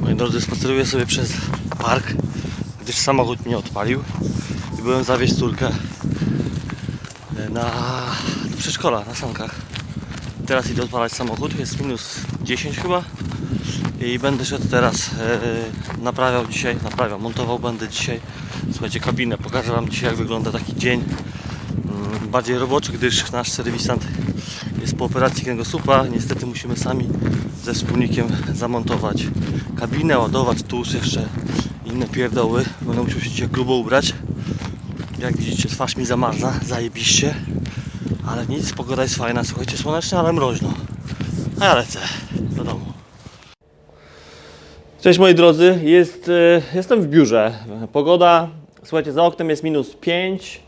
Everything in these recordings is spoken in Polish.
Moi drodzy, spaceruję sobie przez park, gdyż samochód mnie odpalił i byłem zawieźć córkę na, do przedszkola, na sankach. Teraz idę odpalać samochód, jest minus 10 chyba i będę szedł teraz, e, naprawiał dzisiaj, naprawiał, montował będę dzisiaj, słuchajcie, kabinę, pokażę Wam dzisiaj jak wygląda taki dzień mm, bardziej roboczy, gdyż nasz serwisant jest po operacji kręgosłupa. Niestety musimy sami ze wspólnikiem zamontować kabinę, ładować tłus jeszcze inne pierdoły. Będę musiał się grubo ubrać. Jak widzicie twarz mi zamarza, zajebiście. Ale nic, pogoda jest fajna, słuchajcie, słoneczna, ale mroźno. A ja lecę do domu. Cześć moi drodzy, jest, e, jestem w biurze. Pogoda, słuchajcie, za oknem jest minus 5,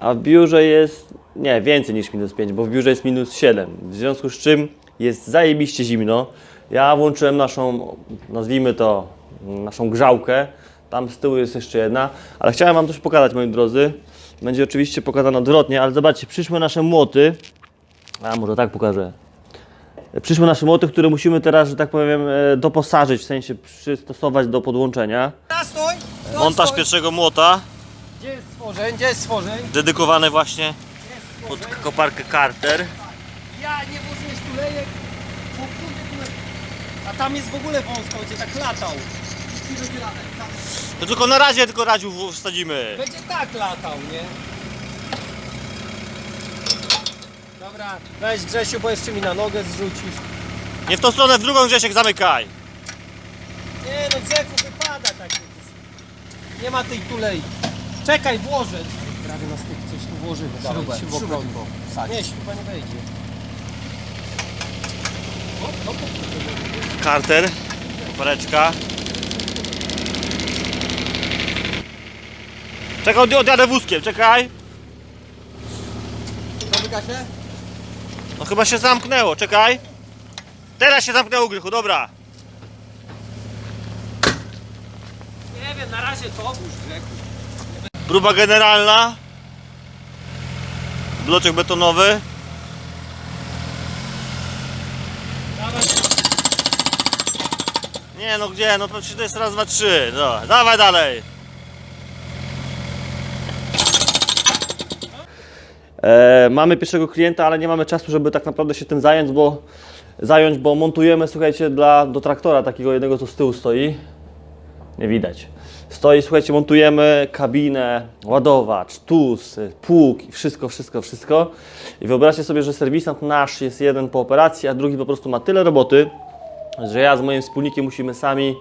a w biurze jest, nie, więcej niż minus 5, bo w biurze jest minus 7. W związku z czym jest zajebiście zimno. Ja włączyłem naszą, nazwijmy to, naszą grzałkę. Tam z tyłu jest jeszcze jedna, ale chciałem Wam coś pokazać, moi drodzy. Będzie oczywiście pokazane odwrotnie, ale zobaczcie, przyszły nasze młoty. A może tak pokażę. Przyszły nasze młoty, które musimy teraz, że tak powiem, e, doposażyć, w sensie przystosować do podłączenia. Montaż pierwszego młota, Gdzie jest stworzeń? Gdzie jest stworzeń? dedykowany właśnie pod koparkę Carter. Ja nie włożyłeś tulejek. bo kurde. A tam jest w ogóle wąsko, gdzie tak latał. I. Tam To tylko na razie tylko radziu w- wsadzimy. Będzie tak latał, nie? Dobra, weź Grzesiu, bo jeszcze mi na nogę zrzucisz. Nie w tą stronę, w drugą Grzesiek zamykaj. Nie no, Grzechu wypada tak. Nie ma tej tulei. Czekaj, włożę. Prawie na styk coś tu włożymy. Śrubę, śrubę, Nie, śruba nie wejdzie. O, o, o. Carter, kopareczka. Czekaj, od- odjadę wózkiem, czekaj. Zamyka się? No chyba się zamknęło, czekaj. Teraz się zamknęło Grychu, dobra. Nie wiem, na razie to obóz Grzechu. Próba generalna. Bloczek betonowy. Nie no gdzie, no przecież to jest raz, dwa, trzy. Dobra, dawaj dalej. E, mamy pierwszego klienta, ale nie mamy czasu, żeby tak naprawdę się tym zająć, bo zająć, bo montujemy, słuchajcie, dla, do traktora takiego jednego, co z tyłu stoi. Nie widać. Stoi, słuchajcie, montujemy kabinę, ładowacz, tus, y, pług, i wszystko, wszystko, wszystko. I wyobraźcie sobie, że serwisant nasz jest jeden po operacji, a drugi po prostu ma tyle roboty, że ja z moim wspólnikiem musimy sami.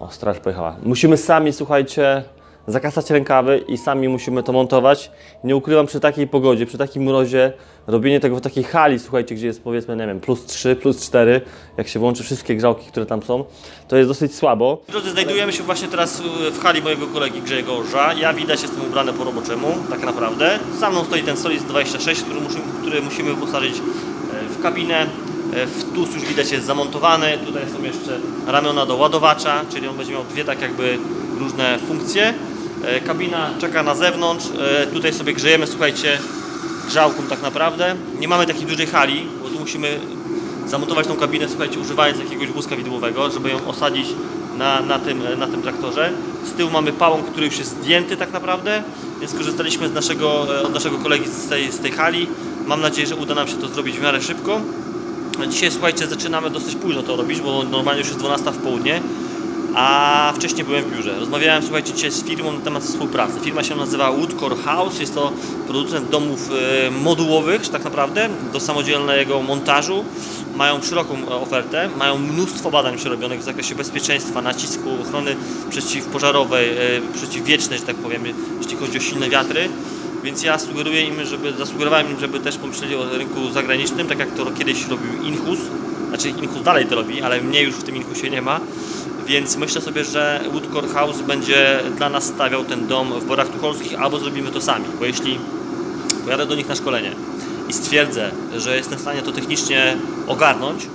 O, straż pojechała. Musimy sami, słuchajcie, zakasać rękawy i sami musimy to montować. Nie ukrywam, przy takiej pogodzie, przy takim mrozie, robienie tego w takiej hali, słuchajcie, gdzie jest powiedzmy, nie wiem, plus 3, plus 4, jak się włączy wszystkie grzałki, które tam są, to jest dosyć słabo. Drodzy, znajdujemy się właśnie teraz w hali mojego kolegi Grzegorza. Ja widać jestem ubrany po roboczemu, tak naprawdę. Za mną stoi ten Solis 26, który, musimy, który musimy wyposażyć e, w kabinę. E, W TUS już widać jest zamontowany. Tutaj są jeszcze ramiona do ładowacza, czyli on będzie miał dwie tak jakby różne funkcje. E, Kabina czeka na zewnątrz. E, Tutaj sobie grzejemy, słuchajcie, grzałką tak naprawdę. Nie mamy takiej dużej hali, bo tu musimy zamontować tą kabinę, słuchajcie, używając jakiegoś wózka widłowego, żeby ją osadzić na, na, tym, na tym traktorze. Z tyłu mamy pałąk, który już jest zdjęty tak naprawdę, więc skorzystaliśmy z naszego, e, od naszego kolegi z tej, z tej hali. Mam nadzieję, że uda nam się to zrobić w miarę szybko. Dzisiaj, słuchajcie, zaczynamy dosyć późno to robić, bo normalnie już jest 12 w południe, a wcześniej byłem w biurze. Rozmawiałem, słuchajcie, dzisiaj z firmą na temat współpracy. Firma się nazywa Woodcore House, jest to producent domów e, modułowych, tak naprawdę, do samodzielnego montażu. Mają szeroką e, ofertę, mają mnóstwo badań przerobionych w zakresie bezpieczeństwa, nacisku, ochrony przeciwpożarowej, e, przeciwwiecznej, że tak powiem, jeśli chodzi o silne wiatry. Więc ja sugeruję im, żeby, zasugerowałem im, żeby też pomyśleli o rynku zagranicznym, tak jak to kiedyś robił Inhus. Znaczy Inhus dalej to robi, ale mnie już w tym Inhusie nie ma. Więc myślę sobie, że Woodcore House będzie dla nas stawiał ten dom w Borach Tucholskich, albo zrobimy to sami. Bo jeśli pojadę do nich na szkolenie i stwierdzę, że jestem w stanie to technicznie ogarnąć,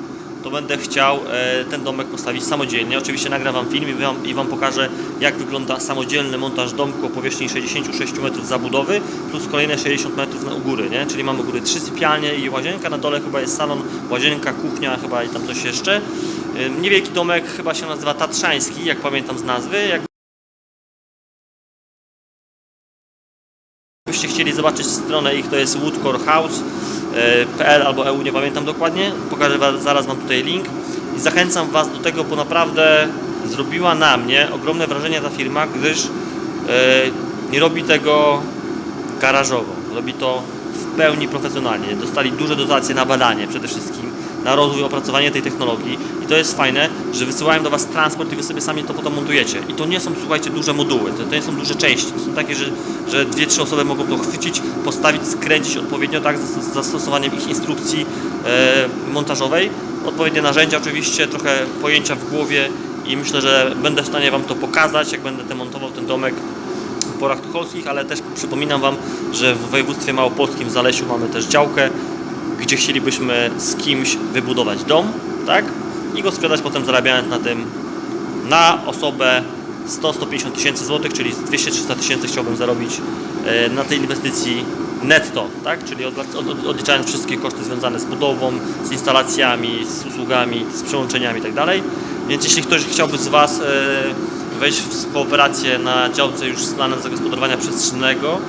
to będę chciał e, ten domek postawić samodzielnie. Oczywiście nagram Wam film i wam, i wam pokażę, jak wygląda samodzielny montaż domku o powierzchni 66 metrów zabudowy, plus kolejne 60 metrów na u góry, nie? Czyli mamy u góry trzy sypialnie i łazienka, na dole chyba jest salon, łazienka, kuchnia chyba i tam coś jeszcze. Y, Niewielki domek chyba się nazywa Tatrzański, jak pamiętam z nazwy. Jak Gdybyście chcieli zobaczyć stronę ich, to jest woodcorehouse.pl albo EU, nie pamiętam dokładnie. Pokażę zaraz Wam tutaj link. I zachęcam Was do tego, bo naprawdę zrobiła na mnie ogromne wrażenie ta firma, gdyż e, nie robi tego garażowo. Robi to w pełni profesjonalnie. Dostali duże dotacje na badanie przede wszystkim, na rozwój, opracowanie tej technologii i to jest fajne, że wysyłają do Was transport i Wy sobie sami to potem montujecie. I to nie są, słuchajcie, duże moduły, to, to nie są duże części, to są takie, że, że dwie, trzy osoby mogą to chwycić, postawić, skręcić odpowiednio, tak, z zastosowaniem ich instrukcji e, montażowej. Odpowiednie narzędzia oczywiście, trochę pojęcia w głowie i myślę, że będę w stanie Wam to pokazać, jak będę demontował ten domek w porach tucholskich, ale też przypominam Wam, że w województwie małopolskim w Zalesiu mamy też działkę, gdzie chcielibyśmy z kimś wybudować dom, tak? I go sprzedać potem zarabiając na tym na osobę 100-150 tysięcy złotych, czyli z 200-300 tysięcy chciałbym zarobić e, na tej inwestycji netto, tak? Czyli od, od, od, odliczając wszystkie koszty związane z budową, z instalacjami, z usługami, z przełączeniami itd. Więc jeśli ktoś chciałby z Was e, wejść w kooperację na działce już z planem zagospodarowania przestrzennego,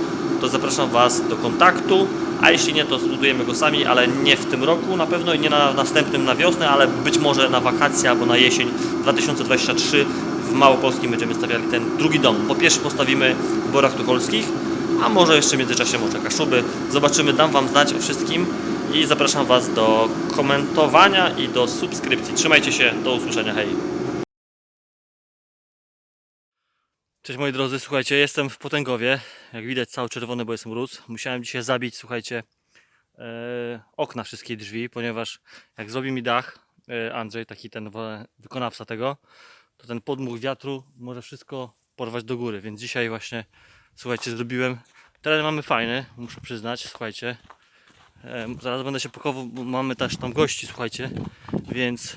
to zapraszam Was do kontaktu, a jeśli nie, to zbudujemy go sami, ale nie w tym roku na pewno i nie na następnym na wiosnę, ale być może na wakacje albo na jesień 2023 w Małopolskim będziemy stawiali ten drugi dom. Po pierwszy postawimy w Borach Tucholskich, a może jeszcze w międzyczasie może Kaszuby. Zobaczymy, dam Wam znać o wszystkim i zapraszam Was do komentowania i do subskrypcji. Trzymajcie się, do usłyszenia, hej! Cześć moi drodzy, słuchajcie, jestem w Potęgowie. Jak widać cały czerwony, bo jest mróz. Musiałem dzisiaj zabić, słuchajcie, e, okna wszystkie drzwi, ponieważ jak zrobi mi dach, e, Andrzej, taki ten wykonawca tego, to ten podmuch wiatru może wszystko porwać do góry, więc dzisiaj właśnie, słuchajcie, zrobiłem. Teren mamy fajny, muszę przyznać, słuchajcie. E, zaraz będę się pakował, bo mamy też tam gości, słuchajcie, więc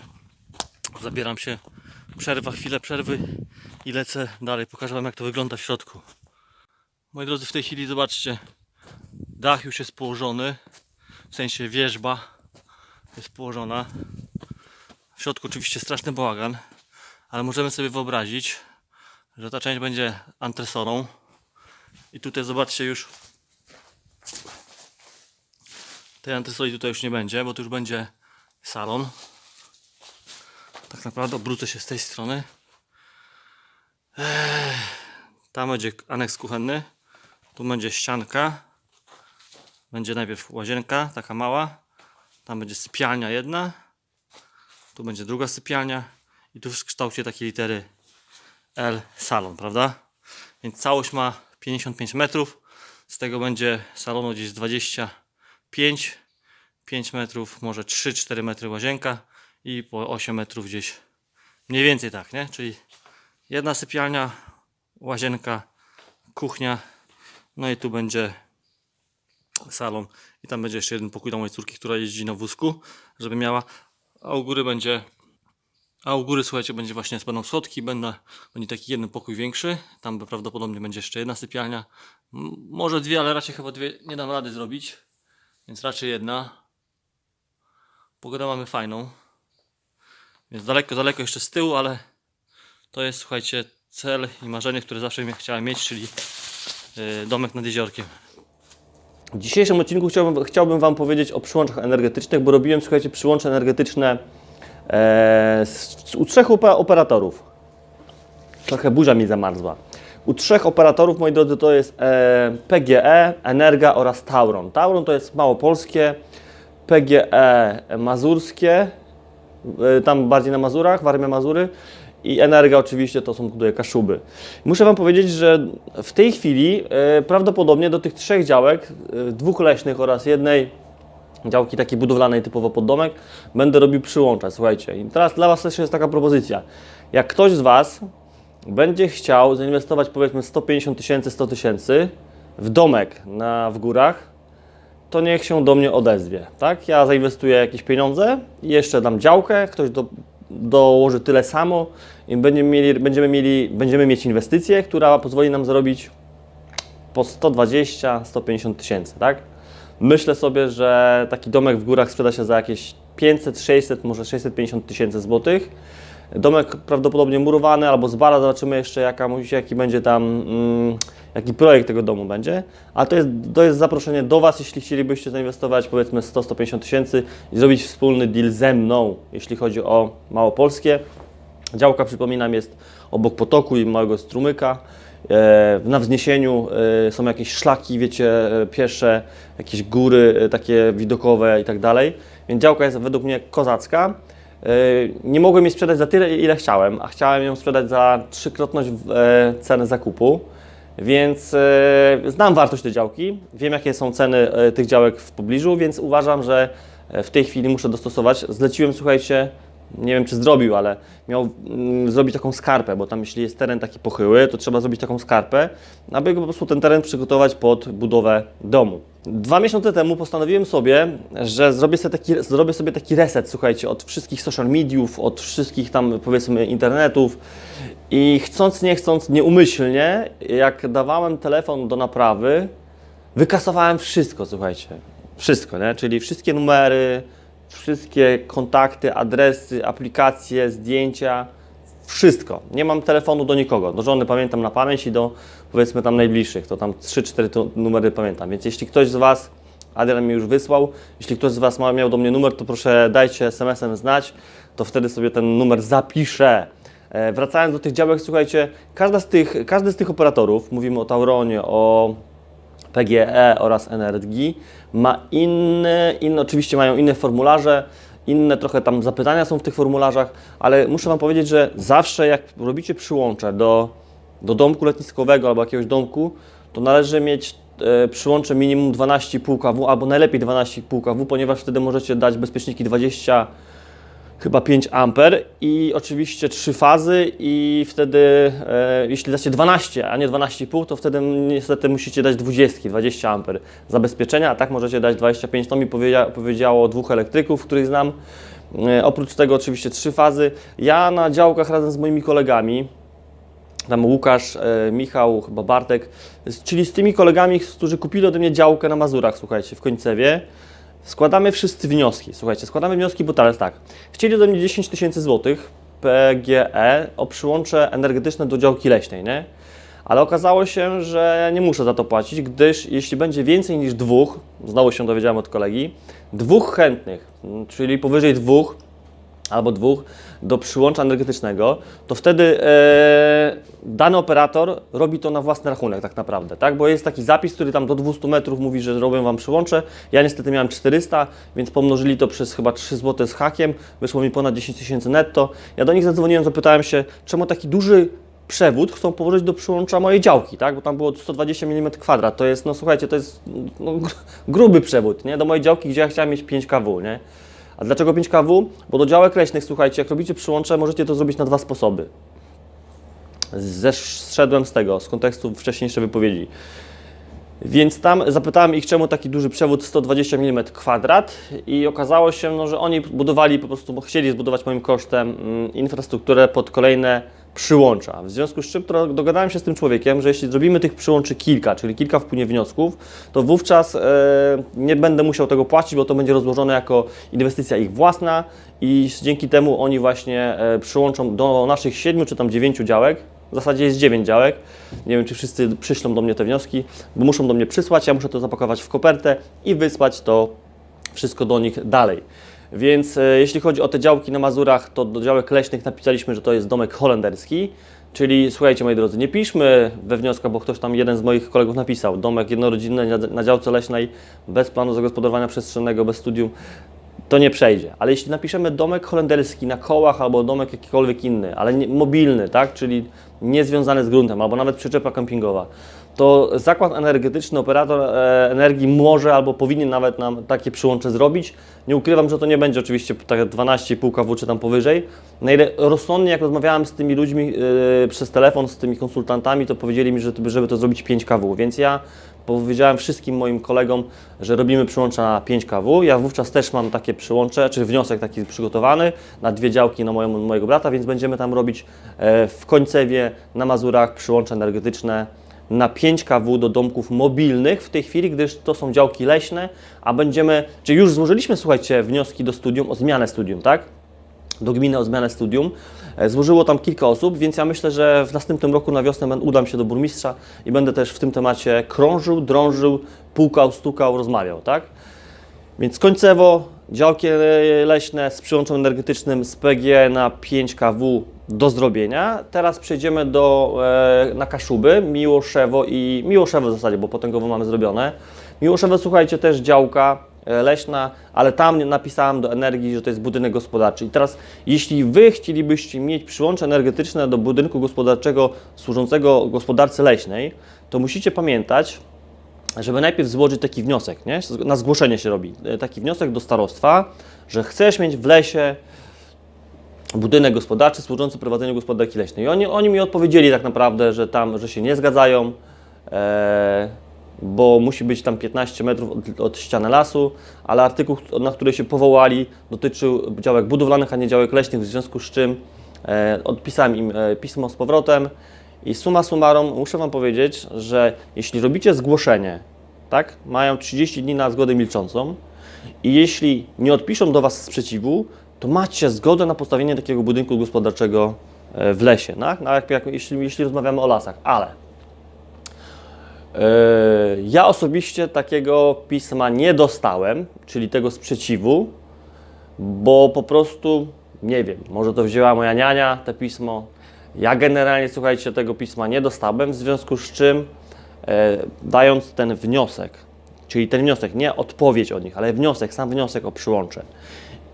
zabieram się przerwa, chwilę przerwy i lecę dalej. Pokażę Wam jak to wygląda w środku. Moi drodzy, w tej chwili zobaczcie, dach już jest położony, w sensie wierzba jest położona. W środku oczywiście straszny bałagan, ale możemy sobie wyobrazić, że ta część będzie antresorą. I tutaj zobaczcie już tej antresoli tutaj już nie będzie, bo tu już będzie salon. Tak naprawdę obrócę się z tej strony. Tam będzie aneks kuchenny. Tu będzie ścianka. Będzie najpierw łazienka, taka mała. Tam będzie sypialnia jedna. Tu będzie druga sypialnia. I tu w kształcie takiej litery L salon, prawda? Więc całość ma 55 metrów. Z tego będzie salonu gdzieś 25. 5 metrów, może 3-4 metry łazienka i po 8 metrów gdzieś. Mniej więcej tak, nie? Czyli jedna sypialnia, łazienka, kuchnia, no i tu będzie salon. I tam będzie jeszcze jeden pokój dla mojej córki, która jeździ na wózku, żeby miała, a u góry będzie a u góry słuchajcie, będzie właśnie będą schodki, będą, będzie taki jeden pokój większy, tam prawdopodobnie będzie jeszcze jedna sypialnia, może dwie, ale raczej chyba dwie nie dam rady zrobić, więc raczej jedna. Pogodę mamy fajną, więc daleko, daleko jeszcze z tyłu, ale to jest, słuchajcie, cel i marzenie, które zawsze chciałem mieć, czyli yy, domek nad jeziorkiem. W dzisiejszym odcinku chciałbym, chciałbym Wam powiedzieć o przyłączach energetycznych, bo robiłem, słuchajcie, przyłącze energetyczne e, z, u trzech ope- operatorów. Trochę burza mi zamarzła. U trzech operatorów, moi drodzy, to jest e, PGE, Energa oraz Tauron. Tauron to jest małopolskie, PGE mazurskie, tam bardziej na Mazurach, Warmia Mazury i Energa oczywiście to są tutaj Kaszuby. Muszę Wam powiedzieć, że w tej chwili e, prawdopodobnie do tych trzech działek, e, dwóch leśnych oraz jednej działki takiej budowlanej typowo pod domek, będę robił przyłącza, słuchajcie. I teraz dla Was też jest taka propozycja. Jak ktoś z Was będzie chciał zainwestować powiedzmy 150 tysięcy, 100 tysięcy w domek na, w górach, to niech się do mnie odezwie, tak? Ja zainwestuję jakieś pieniądze i jeszcze dam działkę, ktoś do, dołoży tyle samo i będziemy mieli, będziemy, mieli, będziemy mieć inwestycję, która pozwoli nam zarobić po 120-150 tysięcy, tak? Myślę sobie, że taki domek w górach sprzeda się za jakieś 500, 600, może 650 tysięcy złotych. Domek prawdopodobnie murowany albo z bara, zobaczymy jeszcze jaka, jaki będzie tam, mm, jaki projekt tego domu będzie. A to jest, to jest zaproszenie do Was, jeśli chcielibyście zainwestować powiedzmy 100-150 tysięcy i zrobić wspólny deal ze mną, jeśli chodzi o Małopolskie. Działka, przypominam, jest obok potoku i małego strumyka. E, Na wzniesieniu e, są jakieś szlaki, wiecie, e, piesze, jakieś góry takie widokowe i tak dalej. Więc działka jest według mnie kozacka. E, Nie mogłem jej sprzedać za tyle, ile chciałem, a chciałem ją sprzedać za trzykrotność e, ceny zakupu. Więc e, znam wartość tej działki, wiem jakie są ceny tych działek w pobliżu, więc uważam, że w tej chwili muszę dostosować. Zleciłem, słuchajcie, nie wiem czy zrobił, ale miał mm, zrobić taką skarpę, bo tam jeśli jest teren taki pochyły, to trzeba zrobić taką skarpę, aby po prostu ten teren przygotować pod budowę domu. Dwa miesiące temu postanowiłem sobie, że zrobię sobie taki, zrobię sobie taki reset, słuchajcie, od wszystkich social mediów, od wszystkich tam powiedzmy internetów i chcąc nie chcąc, nieumyślnie, jak dawałem telefon do naprawy, wykasowałem wszystko, słuchajcie. Wszystko, nie? Czyli wszystkie numery, wszystkie kontakty, adresy, aplikacje, zdjęcia, wszystko. Nie mam telefonu do nikogo. Do żony pamiętam na pamięć i do powiedzmy tam najbliższych, to tam 3-4 to- numery pamiętam. Więc jeśli ktoś z Was, Adrian mi już wysłał, jeśli ktoś z Was miał do mnie numer, to proszę dajcie SMS-em znać, to wtedy sobie ten numer zapiszę. E, wracając do tych działek, słuchajcie, każda z tych, każdy z tych operatorów, mówimy o Tauronie, o PGE oraz Energii, ma inne, inne, oczywiście mają inne formularze, inne trochę tam zapytania są w tych formularzach, ale muszę Wam powiedzieć, że zawsze jak robicie przyłącze do, do domku letniskowego albo jakiegoś domku, to należy mieć e, przyłącze minimum 12,5 kW albo najlepiej 12,5 kW, ponieważ wtedy możecie dać bezpieczniki 20 chyba 5 amper i oczywiście trzy fazy i wtedy e, jeśli dacie 12, a nie 12,5 to wtedy niestety musicie dać 20, 20 amper zabezpieczenia, a tak możecie dać 25. To mi powiedzia, powiedziało dwóch elektryków, których znam. E, oprócz tego oczywiście trzy fazy. Ja na działkach razem z moimi kolegami tam Łukasz, e, Michał, chyba Bartek, czyli z tymi kolegami, którzy kupili ode mnie działkę na Mazurach, słuchajcie, w Końcewie. Składamy wszyscy wnioski. Słuchajcie, składamy wnioski, bo teraz tak. Chcieli ode mnie 10 tysięcy złotych PGE o przyłącze energetyczne do działki leśnej, nie? Ale okazało się, że nie muszę za to płacić, gdyż jeśli będzie więcej niż dwóch, znowu się dowiedziałem od kolegi, dwóch chętnych, czyli powyżej dwóch, albo dwóch do przyłącza energetycznego, to wtedy e, dany operator robi to na własny rachunek tak naprawdę, tak? Bo jest taki zapis, który tam do 200 metrów mówi, że robią Wam przyłącze. Ja niestety miałem 400, więc pomnożyli to przez chyba 3 zł z hakiem, wyszło mi ponad 10 tysięcy netto. Ja do nich zadzwoniłem, zapytałem się, czemu taki duży przewód chcą położyć do przyłącza mojej działki, tak? Bo tam było 120 mm kwadrat. To jest, no słuchajcie, to jest no, gr- gruby przewód, nie? Do mojej działki, gdzie ja chciałem mieć 5 kW, nie? A dlaczego 5 kW? Bo do działek leśnych, słuchajcie, jak robicie przyłącze, możecie to zrobić na dwa sposoby. Zeszedłem z tego, z kontekstu wcześniejszej wypowiedzi. Więc tam zapytałem ich, czemu taki duży przewód 120 mm kwadrat i okazało się, no, że oni budowali po prostu, chcieli zbudować moim kosztem mm, infrastrukturę pod kolejne przyłącza. W związku z czym dogadałem się z tym człowiekiem, że jeśli zrobimy tych przyłączy kilka, czyli kilka wpłynie wniosków, to wówczas e, nie będę musiał tego płacić, bo to będzie rozłożone jako inwestycja ich własna i dzięki temu oni właśnie e, przyłączą do naszych siedmiu czy tam dziewięciu działek, w zasadzie jest 9 działek. Nie wiem, czy wszyscy przyślą do mnie te wnioski, bo muszą do mnie przysłać. Ja muszę to zapakować w kopertę i wysłać to wszystko do nich dalej. Więc e, jeśli chodzi o te działki na Mazurach, to do działek leśnych napisaliśmy, że to jest domek holenderski. Czyli słuchajcie, moi drodzy, nie piszmy we wnioskach, bo ktoś tam, jeden z moich kolegów napisał, domek jednorodzinny na, działce leśnej, bez planu zagospodarowania przestrzennego, bez studium to nie przejdzie. Ale jeśli napiszemy domek holenderski na kołach albo domek jakikolwiek inny, ale nie, mobilny, tak, czyli niezwiązany z gruntem, albo nawet przyczepa kempingowa, to zakład energetyczny, operator e, energii może albo powinien nawet nam takie przyłącze zrobić. Nie ukrywam, że to nie będzie oczywiście tak 12,5 kW czy tam powyżej. Na ile rozsądnie, jak rozmawiałem z tymi ludźmi e, przez telefon, z tymi konsultantami, to powiedzieli mi, że, żeby to zrobić 5 kW, więc ja powiedziałem wszystkim moim kolegom, że robimy przyłącza na 5 kW. Ja wówczas też mam takie przyłącze, czy wniosek taki przygotowany na dwie działki na moją, mojego brata, więc będziemy tam robić e, w Końcewie, na Mazurach przyłącze energetyczne na 5 kW do domków mobilnych w tej chwili, gdyż to są działki leśne, a będziemy, czy już złożyliśmy, słuchajcie, wnioski do studium o zmianę studium, tak? do gminy o zmianę studium. E, Złożyło tam kilka osób, więc ja myślę, że w następnym roku na wiosnę udam się do burmistrza i będę też w tym temacie krążył, drążył, pukał, stukał, rozmawiał, tak? Więc końcowo działki e, leśne z przyłączem energetycznym z PG na 5 kW do zrobienia. Teraz przejdziemy do, e, na Kaszuby, Miłoszewo i Miłoszewo w zasadzie, bo Potęgowo mamy zrobione. Miłoszewo, słuchajcie, też działka e, leśna, ale tam napisałem do energii, że to jest budynek gospodarczy. I teraz, jeśli Wy chcielibyście mieć przyłącze energetyczne do budynku gospodarczego służącego gospodarce leśnej, to musicie pamiętać, żeby najpierw złożyć taki wniosek, nie? Na zgłoszenie się robi. e, Taki wniosek do starostwa, że chcesz mieć w lesie budynek gospodarczy służący prowadzeniu gospodarki leśnej. I oni, oni mi odpowiedzieli tak naprawdę, że tam, że się nie zgadzają, e, bo musi być tam 15 metrów od, od ściany lasu, ale artykuł, na który się powołali, dotyczył działek budowlanych, a nie działek leśnych, w związku z czym e, odpisałem im e, pismo z powrotem i summa summarum muszę Wam powiedzieć, że jeśli robicie zgłoszenie, tak, mają 30 dni na zgodę milczącą i jeśli nie odpiszą do Was sprzeciwu, to macie zgodę na postawienie takiego budynku gospodarczego e, w lesie, tak? no, jak, jak, jeśli, jeśli rozmawiamy o lasach, ale e, ja osobiście takiego pisma nie dostałem, czyli tego sprzeciwu, bo po prostu nie wiem, może to wzięła moja niania, te pismo. Ja generalnie, słuchajcie, tego pisma nie dostałem, w związku z czym e, dając ten wniosek, czyli ten wniosek, nie odpowiedź od nich, ale wniosek, sam wniosek o przyłącze.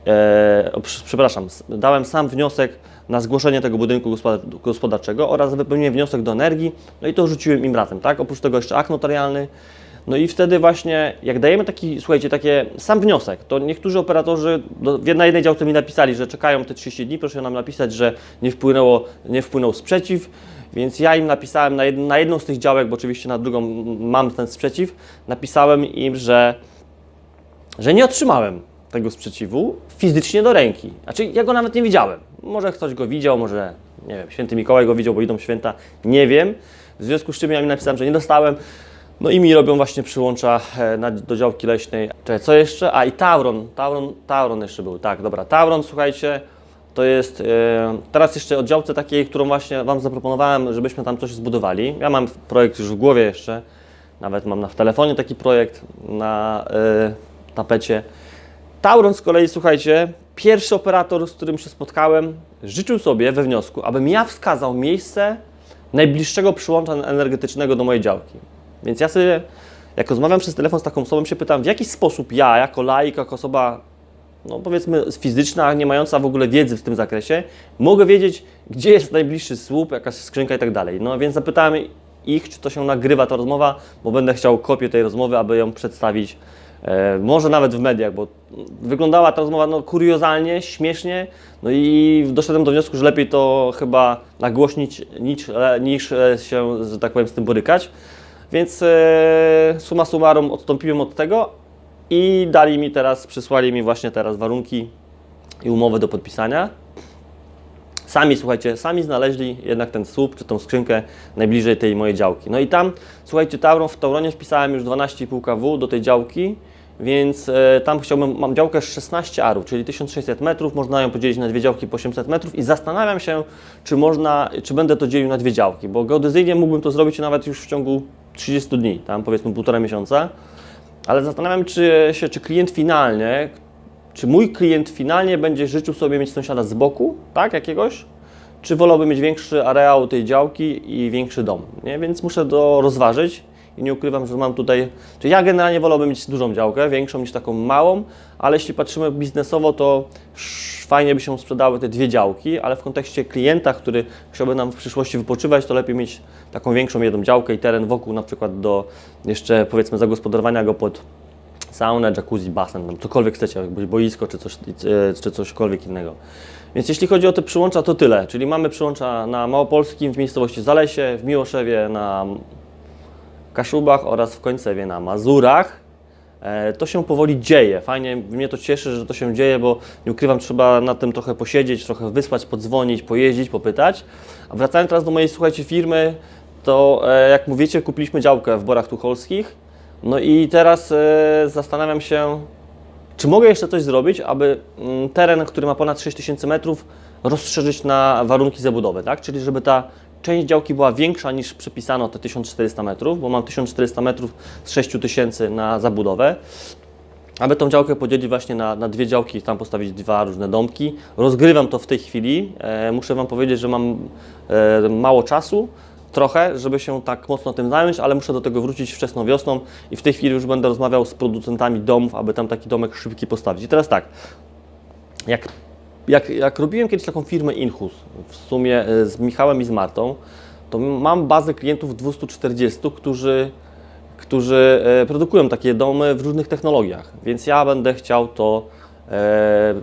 E, przepraszam, dałem sam wniosek na zgłoszenie tego budynku gospodar- gospodarczego oraz wypełniłem wniosek do energii, no i to rzuciłem im razem, tak? Oprócz tego jeszcze akt notarialny. No i wtedy właśnie, jak dajemy taki, słuchajcie, takie sam wniosek, to niektórzy operatorzy do, na jednej działce mi napisali, że czekają te 30 dni, proszę nam napisać, że nie, wpłynęło, nie wpłynął sprzeciw, więc ja im napisałem na, jed, na jedną z tych działek, bo oczywiście na drugą mam ten sprzeciw, napisałem im, że że nie otrzymałem tego sprzeciwu fizycznie do ręki. Znaczy, ja go nawet nie widziałem. Może ktoś go widział, może, nie wiem, święty Mikołaj go widział, bo idą święta, nie wiem. W związku z czym ja mi napisałem, że nie dostałem. No i mi robią właśnie przyłącza e, na, do działki leśnej. Czekaj, co jeszcze? A i Tauron, Tauron, Tauron jeszcze był, tak, dobra. Tauron, słuchajcie, to jest e, teraz jeszcze o działce takiej, którą właśnie Wam zaproponowałem, żebyśmy tam coś zbudowali. Ja mam projekt już w głowie jeszcze, nawet mam na, w telefonie taki projekt na e, tapecie. Tauron z kolei, słuchajcie, pierwszy operator, z którym się spotkałem, życzył sobie we wniosku, abym ja wskazał miejsce najbliższego przyłącza energetycznego do mojej działki. Więc ja sobie, jak rozmawiam przez telefon z taką osobą, się pytam, w jaki sposób ja, jako laik, jako osoba, no powiedzmy fizyczna, nie mająca w ogóle wiedzy w tym zakresie, mogę wiedzieć, gdzie jest najbliższy słup, jakaś skrzynka i tak dalej. No więc zapytałem ich, czy to się nagrywa ta rozmowa, bo będę chciał kopię tej rozmowy, aby ją przedstawić może nawet w mediach, bo wyglądała ta rozmowa no, kuriozalnie, śmiesznie, no i doszedłem do wniosku, że lepiej to chyba nagłośnić niż, e, niż e, się, że tak powiem, z tym borykać. Więc e, summa summarum odstąpiłem od tego i dali mi teraz, przysłali mi właśnie teraz warunki i umowę do podpisania. Sami, słuchajcie, sami znaleźli jednak ten słup czy tą skrzynkę najbliżej tej mojej działki. No i tam, słuchajcie, Tauron, w Tauronie wpisałem już 12,5 kW do tej działki, więc e, tam chciałbym, mam działkę 16 arów, czyli 1600 metrów, można ją podzielić na dwie działki po 800 metrów i zastanawiam się, czy można, czy będę to dzielił na dwie działki, bo geodezyjnie mógłbym to zrobić nawet już w ciągu 30 dni, tam powiedzmy półtora miesiąca, ale zastanawiam czy, się, czy klient finalnie, czy mój klient finalnie będzie życzył sobie mieć sąsiada z boku, tak, jakiegoś, czy wolałby mieć większy areał tej działki i większy dom, nie? Więc muszę to rozważyć i nie ukrywam, że mam tutaj, czy ja generalnie wolałbym mieć dużą działkę, większą niż taką małą, ale jeśli patrzymy biznesowo, to fajnie by się sprzedały te dwie działki, ale w kontekście klienta, który chciałby nam w przyszłości wypoczywać, to lepiej mieć taką większą jedną działkę i teren wokół na przykład do jeszcze powiedzmy zagospodarowania go pod saunę, jacuzzi, basen, tam cokolwiek chcecie, jakby boisko czy, coś, czy cośkolwiek innego. Więc jeśli chodzi o te przyłącza, to tyle. Czyli mamy przyłącza na Małopolskim, w miejscowości Zalesie, w Miłoszewie, na Kaszubach oraz w Końcewie na Mazurach. E, To się powoli dzieje. Fajnie, mnie to cieszy, że to się dzieje, bo nie ukrywam, trzeba na tym trochę posiedzieć, trochę wysłać, podzwonić, pojeździć, popytać. A wracając teraz do mojej, słuchajcie, firmy, to e, jak mówicie, kupiliśmy działkę w Borach Tucholskich. No i teraz e, zastanawiam się, czy mogę jeszcze coś zrobić, aby mm, teren, który ma ponad 6000 metrów, rozszerzyć na warunki zabudowy, tak? Czyli żeby ta część działki była większa niż przypisano te 1400 metrów, bo mam 1400 metrów z 6000 na zabudowę. Aby tą działkę podzielić właśnie na, na dwie działki, tam postawić dwa różne domki. Rozgrywam to w tej chwili. E, muszę Wam powiedzieć, że mam e, mało czasu, trochę, żeby się tak mocno tym zająć, ale muszę do tego wrócić wczesną wiosną i w tej chwili już będę rozmawiał z producentami domów, aby tam taki domek szybki postawić. I teraz tak, jak, jak, jak robiłem kiedyś taką firmę Inhus, w sumie e, z Michałem i z Martą, to mam bazę klientów 240, którzy którzy e, produkują takie domy w różnych technologiach. Więc ja będę chciał to e,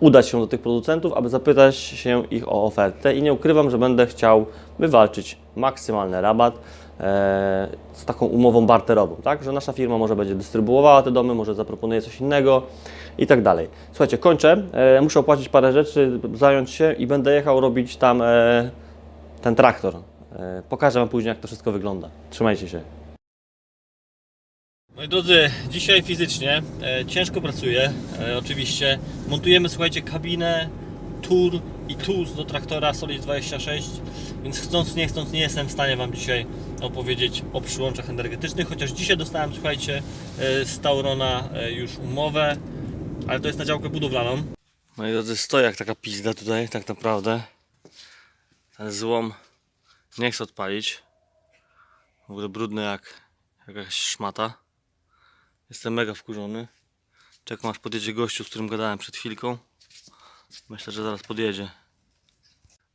udać się do tych producentów, aby zapytać się ich o ofertę i nie ukrywam, że będę chciał wywalczyć maksymalny rabat e, z taką umową barterową, tak? Że nasza firma może będzie dystrybuowała te domy, może zaproponuje coś innego i tak dalej. Słuchajcie, kończę. E, muszę opłacić parę rzeczy, zająć się i będę jechał robić tam e, ten traktor. E, pokażę Wam później, jak to wszystko wygląda. Trzymajcie się. Moi drodzy, dzisiaj fizycznie e, ciężko pracuję, e, oczywiście. Montujemy, słuchajcie, kabinę, tur i tools do traktora Solid 26, więc chcąc nie chcąc nie jestem w stanie Wam dzisiaj opowiedzieć o przyłączach energetycznych, chociaż dzisiaj dostałem, słuchajcie, e, z Taurona e, już umowę, ale to jest na działkę budowlaną. Moi drodzy, stoi jak taka pizda tutaj, tak naprawdę. Ten złom nie chce odpalić. W ogóle brudny jak jakaś szmata. Jestem mega wkurzony. Czekam aż podjedzie gościu, z którym gadałem przed chwilką. Myślę, że zaraz podjedzie.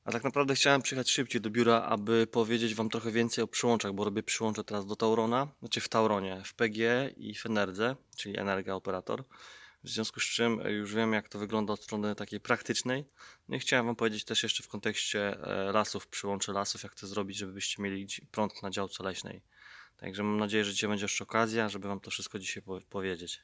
A tak naprawdę chciałem przyjechać szybciej do biura, aby powiedzieć Wam trochę więcej o przyłączach, bo robię przyłącze teraz do Taurona, znaczy w Tauronie, w PG i w Enerdze, czyli Energa Operator. W związku z czym e, już wiem, jak to wygląda od strony takiej praktycznej. No i chciałem Wam powiedzieć też jeszcze w kontekście e, lasów, przyłączy lasów, jak to zrobić, żebyście mieli prąd na działce leśnej. Także mam nadzieję, że dzisiaj będzie jeszcze okazja, żeby Wam to wszystko dzisiaj po- powiedzieć.